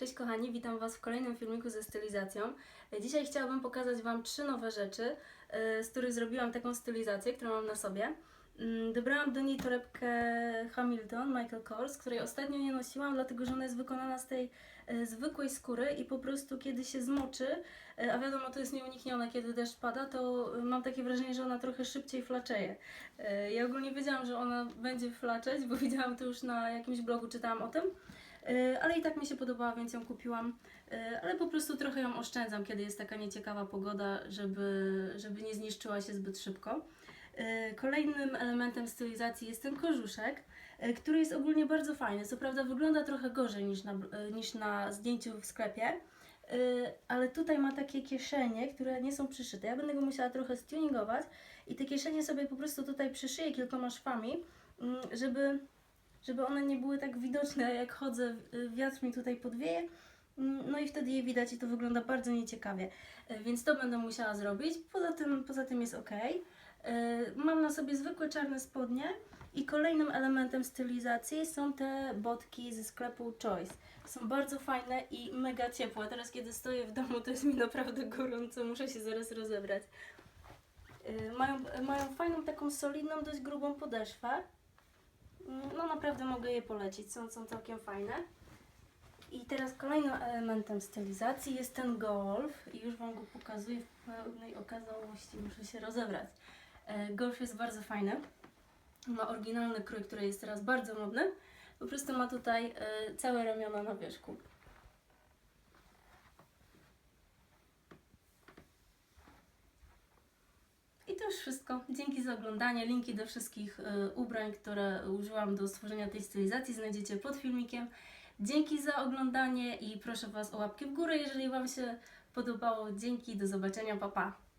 Cześć kochani, witam Was w kolejnym filmiku ze stylizacją. Dzisiaj chciałabym pokazać Wam trzy nowe rzeczy, e, z których zrobiłam taką stylizację, którą mam na sobie. Mm, Dobrałam do niej torebkę Hamilton Michael Kors, której ostatnio nie nosiłam, dlatego że ona jest wykonana z tej e, zwykłej skóry i po prostu kiedy się zmoczy, e, a wiadomo to jest nieuniknione, kiedy deszcz pada, to mam takie wrażenie, że ona trochę szybciej flaczeje. Ja ogólnie wiedziałam, że ona będzie flaczeć, bo widziałam to już na jakimś blogu, czytałam o tym. E, ale i tak mi się podobała, więc ją kupiłam. E, Ale po prostu trochę ją oszczędzam, kiedy jest taka nieciekawa pogoda, żeby, żeby nie zniszczyła się zbyt szybko. E, Kolejnym elementem stylizacji jest ten kożuszek, który jest ogólnie bardzo fajny. Co prawda wygląda trochę gorzej niż na, niż na zdjęciu w sklepie, ale tutaj ma takie kieszenie, które nie są przyszyte. Ja będę go musiała trochę stuningować i te kieszenie sobie po prostu tutaj przyszyję kilkoma szwami, mm, żeby żeby one nie były tak widoczne, jak chodzę, y, wiatr mi tutaj podwieje. Mm, No i wtedy je widać i to wygląda bardzo nieciekawie. Y, Więc to będę musiała zrobić. Poza tym, poza tym jest ok. Mam na sobie zwykłe czarne spodnie i kolejnym elementem stylizacji są te botki ze sklepu Choice. Są bardzo fajne i mega ciepłe. Teraz kiedy stoję w domu, to jest mi naprawdę gorąco, muszę się zaraz rozebrać. Y, Mają, mają fajną taką solidną, dość grubą podeszwę. No naprawdę mogę je polecić, są, są całkiem fajne. I teraz kolejnym elementem stylizacji jest ten golf i już Wam go pokazuję w pełnej okazałości, muszę się rozebrać. E, Golf jest bardzo fajny, ma oryginalny krój, który jest teraz bardzo modny. Po prostu ma tutaj e, całe ramiona na wierzchu. I to już wszystko. Dzięki za oglądanie. Linki do wszystkich y, ubrań, które użyłam do stworzenia tej stylizacji znajdziecie pod filmikiem. Dzięki za oglądanie i proszę Was o łapkę w górę, jeżeli Wam się podobało. Dzięki, do zobaczenia, pa pa!